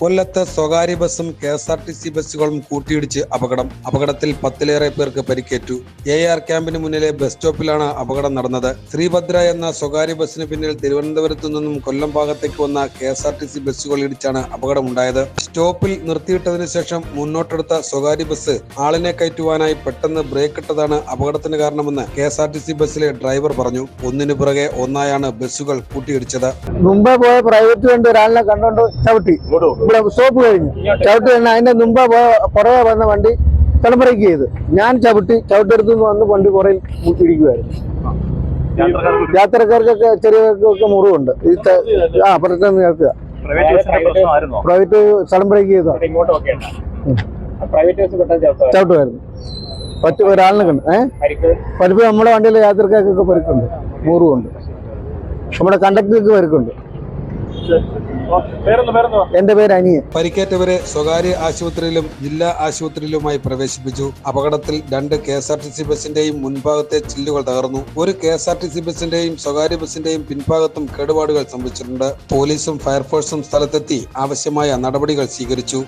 കൊല്ലത്ത് സ്വകാര്യ ബസ്സും K S R T C ബസ്സുകളും കൂട്ടിയിടിച്ച് അപകടം. അപകടത്തിൽ പത്തിലേറെ പേർക്ക് പരിക്കേറ്റു. എ ആർ ക്യാമ്പിന് മുന്നിലെ ബസ് സ്റ്റോപ്പിലാണ് അപകടം നടന്നത്. ശ്രീഭദ്ര എന്ന സ്വകാര്യ ബസ്സിന് പിന്നിൽ തിരുവനന്തപുരത്തു നിന്നും കൊല്ലം ഭാഗത്തേക്ക് വന്ന K S R T C ബസ്സുകൾ ഇടിച്ചാണ് അപകടമുണ്ടായത്. സ്റ്റോപ്പിൽ നിർത്തിയിട്ടതിനു ശേഷം മുന്നോട്ടെടുത്ത സ്വകാര്യ ബസ് ആളിനെ കയറ്റുവാനായി പെട്ടെന്ന് ബ്രേക്ക് ഇട്ടതാണ് അപകടത്തിന് കാരണമെന്ന് K S R T C ബസ്സിലെ ഡ്രൈവർ പറഞ്ഞു. ഒന്നിനു പുറകെ ഒന്നായാണ് ബസ്സുകൾ കൂട്ടിയിടിച്ചത്. പോയ പ്രൈവറ്റ് ഒരാളിനെ ചവിട്ടി. ഇവിടെ സ്റ്റോപ്പ് കഴിഞ്ഞു. ചവിട്ടി തന്നെ അതിന്റെ മുമ്പ് പുറകെ വന്ന വണ്ടി ബ്രേക്ക് ചെയ്ത്. ഞാൻ ചവിട്ടി ചവിട്ടെടുത്തു വന്ന് വണ്ടി പുറയിൽ ഇരിക്കുവായിരുന്നു യാത്രക്കാർക്കൊക്കെ ചെറിയവർക്കൊക്കെ മുറിവുണ്ട്. ഈ ആ പ്രശ്നം നേർക്കുക പ്രൈവറ്റ് സ്ഥലം ബ്രേക്ക് ചെയ്തോ ചവിട്ടുമായിരുന്നു പറ്റ ഒരാളിനെ കണ്ടു ഏഹ് പരിപ്പ് നമ്മുടെ വണ്ടിയിലെ യാത്രക്കാർക്കൊക്കെ പരിക്കുണ്ട്. മുറിവുണ്ട്. നമ്മുടെ കണ്ടക്ടർക്ക് പരിക്കുണ്ട്. എന്റെ പേര് അനിയൻ. പരിക്കേറ്റവരെ സ്വകാര്യ ആശുപത്രിയിലും ജില്ലാ ആശുപത്രിയിലുമായി പ്രവേശിപ്പിച്ചു. അപകടത്തിൽ രണ്ട് K S R T C ബസിന്റെയും മുൻഭാഗത്തെ ചില്ലുകൾ തകർന്നു. ഒരു K S R T C ബസിന്റെയും സ്വകാര്യ ബസിന്റെയും പിൻഭാഗത്തും കേടുപാടുകൾ സംഭവിച്ചിട്ടുണ്ട്. പോലീസും ഫയർഫോഴ്സും സ്ഥലത്തെത്തി ആവശ്യമായ നടപടികൾ സ്വീകരിച്ചു.